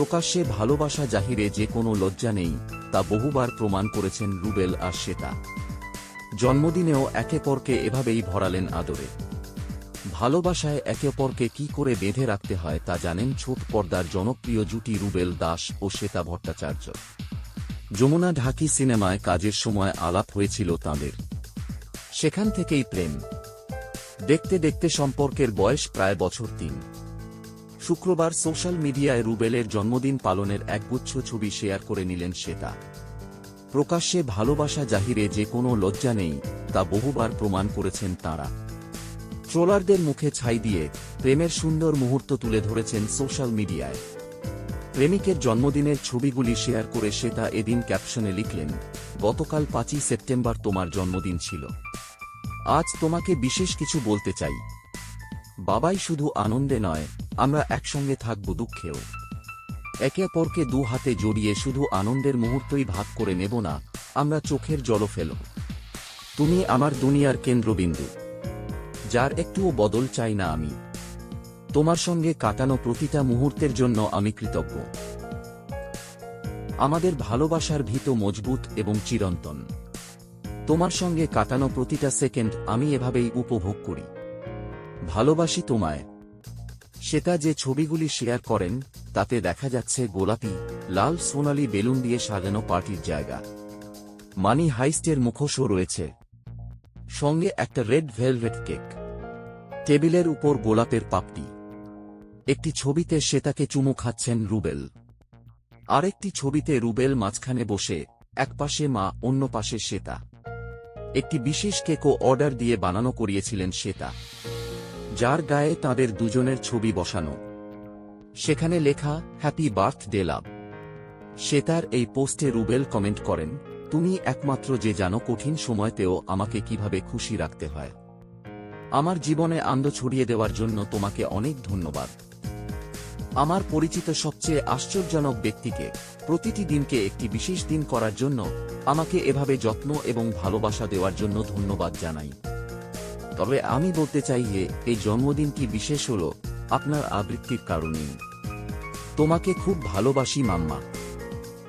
প্রকাশ্যে ভালোবাসা জাহিরে যে কোনো লজ্জা নেই, তা বহুবার প্রমাণ করেছেন রুবেল আর শ্বেতা। জন্মদিনেও একে পরকে এভাবেই ভরালেন আদরে। ভালোবাসায় একে অপরকে কি করে বেঁধে রাখতে হয় তা জানেন ছোট পর্দার জনপ্রিয় জুটি রুবেল দাস ও শ্বেতা ভট্টাচার্য। যমুনা ঢাকি সিনেমায় কাজের সময় আলাপ হয়েছিল তাঁদের। সেখান থেকেই প্রেম। দেখতে দেখতে সম্পর্কের বয়স প্রায় বছর তিন। শুক্রবার সোশ্যাল মিডিয়ায় রুবেলের জন্মদিন পালনের একগুচ্ছ ছবি শেয়ার করে নিলেন শ্বেতা। প্রকাশ্যে ভালোবাসা জাহিরে যে কোনো লজ্জা নেই, তা বহুবার প্রমাণ করেছেন তাঁরা। ট্রোলারদের মুখে ছাই দিয়ে প্রেমের সুন্দর মুহূর্ত তুলে ধরেছেন সোশ্যাল মিডিয়ায়। প্রেমিকের জন্মদিনের ছবিগুলি শেয়ার করে শ্বেতা এদিন ক্যাপশনে লিখলেন, গতকাল পাঁচই সেপ্টেম্বর তোমার জন্মদিন ছিল। আজ তোমাকে বিশেষ কিছু বলতে চাই। বাবাই শুধু আনন্দে নয়, আমরা একসঙ্গে থাকব দুঃখেও। একে অপরকে দু হাতে জড়িয়ে শুধু আনন্দের মুহূর্তই ভাগ করে নেব না, আমরা চোখের জল ফেল তুমি আমার দুনিয়ার কেন্দ্রবিন্দু, যার একটুও বদল চাই না আমি। তোমার সঙ্গে কাটানো প্রতিটা মুহূর্তের জন্য আমি কৃতজ্ঞ। আমাদের ভালোবাসার ভীত মজবুত এবং চিরন্তন। তোমার সঙ্গে কাটানো প্রতিটা সেকেন্ড আমি এভাবেই উপভোগ করি। ভালোবাসি তোমায়। সেটা যে ছবিগুলি শেয়ার করেন, তাতে দেখা যাচ্ছে গোলাপি, লাল সোনালি বেলুন দিয়ে সাজানো পার্টির জায়গা। মানি হাইস্টের মুখোশও রয়েছে। সঙ্গে একটা রেড ভেলভেট কেক। টেবিলের উপর গোলাপের পাপটি একটি ছবিতে শ্বেতাকে চুমু খাচ্ছেন রুবেল। আরেকটি ছবিতে রুবেল মাঝখানে বসে একপাশে মা, অন্য পাশে শ্বেতা। একটি বিশেষ কেকও অর্ডার দিয়ে বানানো করিয়েছিলেন শ্বেতা। যার গায়ে তাদের দুজনের ছবি বসানো। সেখানে লেখা হ্যাপি বার্থডে লাভ সে তার এই পোস্টে রুবেল কমেন্ট করেন, তুমি একমাত্র যে জানো কঠিন সময়তেও আমাকে কীভাবে খুশি রাখতে হয়। আমার জীবনে আনন্দ ছড়িয়ে দেওয়ার জন্য তোমাকে অনেক ধন্যবাদ। আমার পরিচিত সবচেয়ে আশ্চর্যজনক ব্যক্তিকে প্রতিটি দিনকে একটি বিশেষ দিন করার জন্য আমাকে এভাবে যত্ন এবং ভালোবাসা দেওয়ার জন্য ধন্যবাদ জানাই। তবে আমি বলতে চাই যে, এই জন্মদিনটি বিশেষ হল? আপনার আবৃত্তির কারণে তোমাকে খুব ভালোবাসি, মাম্মা।